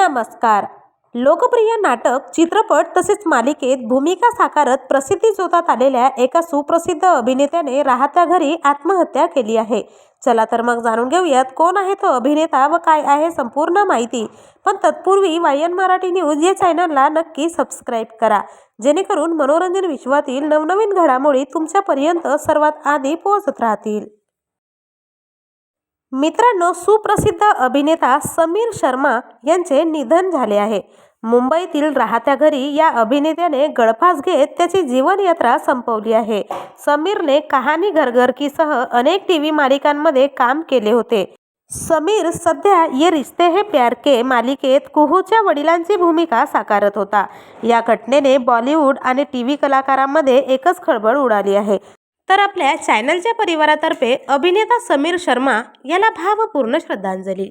नमस्कार लोकप्रिय नाटक चित्रपट तसेच मालिकेत भूमिका साकारत प्रसिद्धी जोतात आलेल्या एका सुप्रसिद्ध अभिनेत्याने राहत्या घरी आत्महत्या केली आहे. चला तर मग जाणून घेऊयात कोण आहे तो अभिनेता व काय आहे संपूर्ण माहिती. पण तत्पूर्वी वायन मराठी न्यूज या चॅनलला नक्की सबस्क्राईब करा. जेणेकरून मनोरंजन विश्वातील नवनवीन घडामोडी तुमच्यापर्यंत सर्वात आधी पोहोचत राहतील. मित्रांनो सुप्रसिद्ध अभिनेता समीर शर्मा यांचे निधन झाले आहे. मुंबईतील राहत्या घरी या अभिनेत्याने गळफास घेत त्याची जीवनयात्रा संपवली आहे. समीरने कहाणी घरघरकीसह अनेक टी व्ही मालिकांमध्ये काम केले होते. समीर सध्या ये रिश्ते हे प्यार के मालिकेत कुहूच्या वडिलांची भूमिका साकारत होता. या घटनेने बॉलिवूड आणि टी व्ही कलाकारांमध्ये एकच खळबळ उडाली आहे. तर आपल्या चॅनलच्या परिवारातर्फे अभिनेता समीर शर्मा याला भावपूर्ण श्रद्धांजली.